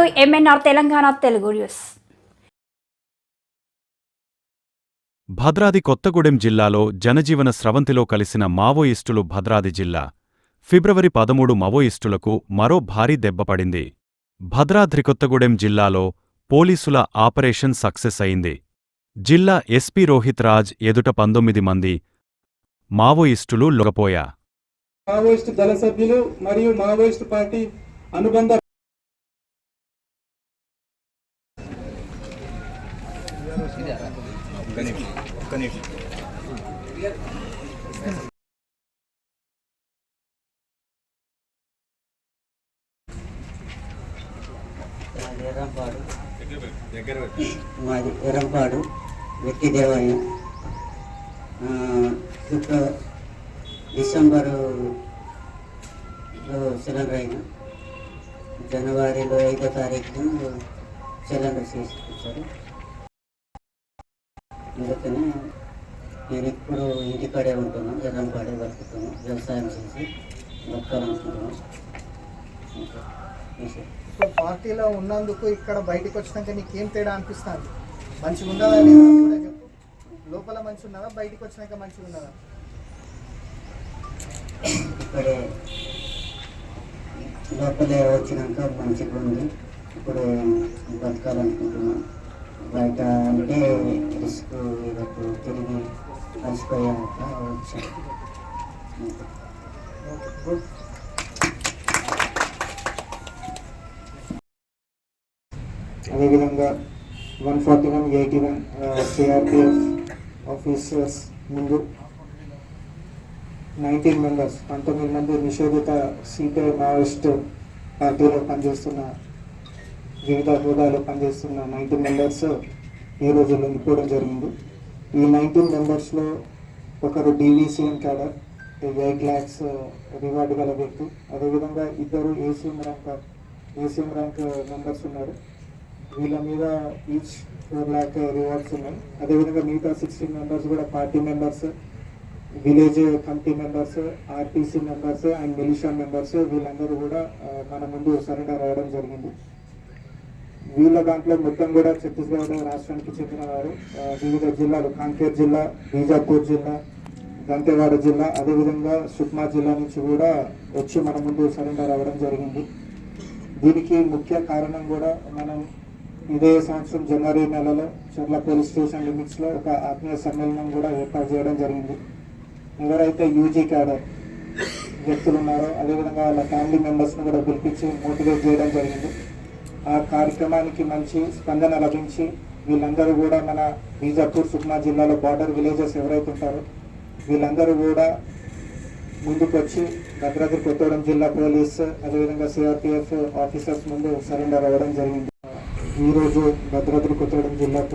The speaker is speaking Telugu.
To MNR Telangana Telugu news Bhadradri Kothagudem జిల్లాలో జనజీవన స్రవంతిలో కలిసిన మావోయిస్టులు భద్రాది జిల్లా. ఫిబ్రవరి పదమూడు మావోయిస్టులకు మరో భారీ దెబ్బపడింది భద్రాద్రి కొత్తగూడెం జిల్లాలో పోలీసుల ఆపరేషన్ సక్సెస్ అయింది. జిల్లా ఎస్పీ రోహిత్ రాజ్ ఎదుట పంతొమ్మిది మంది మావోయిస్టులు లొగపోయా. మావోయిస్టు దళ సభ్యులు మరియు మావోయిస్టు పార్టీ అనుబంధ మాది ఎర్రంపాడు మాది ఎర్రంపాడు వ్యక్తి దేవాలయం. శుక్ర ఫిబ్ర డిసెంబరు సిలిండర్ అయిన జనవరిలో ఐదో తారీఖు సిలిండర్ చేసుకొచ్చారు అందుకని నేను ఇప్పుడు ఇంటికాడే ఉంటున్నాను ఎర్రంపాడే బతుకుతున్నాను వ్యవసాయం చేసి బతకాలనుకుంటున్నాను. సో పార్టీలో ఉన్నందుకు ఇక్కడ బయటకు వచ్చినాక నీకేం తేడా అనిపిస్తుంది? మంచిగా ఉన్నదా కూడా చెప్పు లోపల మంచి ఉన్నదా బయటకు వచ్చినాక మంచిగా ఉన్నదా ఇక్కడే లోపలే వచ్చినాక మంచిగా ఉంది ఇప్పుడు బతకాలనుకుంటున్నాను. బయట అంటే రిస్క్ ఇదొక తిరిగి కలిసిపోయాక వచ్చాను అదేవిధంగా one forty one eighty one CRPF officers ముందు నైన్టీన్ మెంబర్స్ పంతొమ్మిది మంది నిషేధిత సిపిఐ మావోయిస్ట్ పార్టీలో పనిచేస్తున్న వివిధ హోదాలో పనిచేస్తున్న నైన్టీన్ మెంబర్స్ ఈ రోజు లొంగిపోవడం జరిగింది. ఈ నైన్టీన్ మెంబర్స్లో ఒకరు DVCM cadre eight lakhs reward గల వ్యక్తి. అదేవిధంగా ఇద్దరు ACM rank ACM rank members ఉన్నారు. వీళ్ళ మీద ఈచ్ ఫోర్ ల్యాక్ రివార్డ్స్ ఉన్నాయి. అదేవిధంగా మిగతా సిక్స్టీన్ మెంబర్స్ కూడా party members village committee members RTC members and militia members వీళ్ళందరూ కూడా మన ముందు సరెండర్ అవ్వడం జరిగింది. వీళ్ళ దాంట్లో మొత్తం కూడా ఛత్తీస్గఢ్ రాష్ట్రానికి చెందిన వారు వివిధ జిల్లాలు కాంకేర్ జిల్లా బీజాపూర్ జిల్లా దంతేవాడ జిల్లా అదేవిధంగా సుక్మా జిల్లా నుంచి కూడా వచ్చి మన ముందు సరెండర్ అవ్వడం జరిగింది. దీనికి ముఖ్య కారణం కూడా మనం ఇదే సంవత్సరం జనవరి నెలలో చర్ల పోలీస్ స్టేషన్ లిమిట్స్లో ఒక ఆత్మీయ సమ్మేళనం కూడా ఏర్పాటు చేయడం జరిగింది. ఎవరైతే యూజీ క్యాడర్ వ్యక్తులు ఉన్నారో అదేవిధంగా వాళ్ళ ఫ్యామిలీ మెంబర్స్ని కూడా పిలిపించి మోటివేట్ చేయడం జరిగింది. ఆ కార్యక్రమానికి మంచి స్పందన లభించి వీళ్ళందరూ కూడా మన బీజాపూర్ సుక్మా జిల్లాలో బార్డర్ విలేజెస్ ఎవరైతే ఉంటారో వీళ్ళందరూ కూడా ముందుకు వచ్చి భద్రాద్రి కొత్తగూడెం జిల్లా పోలీస్ అదేవిధంగా సిఆర్పిఎఫ్ ఆఫీసర్స్ ముందు సరెండర్ అవ్వడం జరిగింది. ఈరోజు భద్రాద్రి కొత్తగూడెం జిల్లా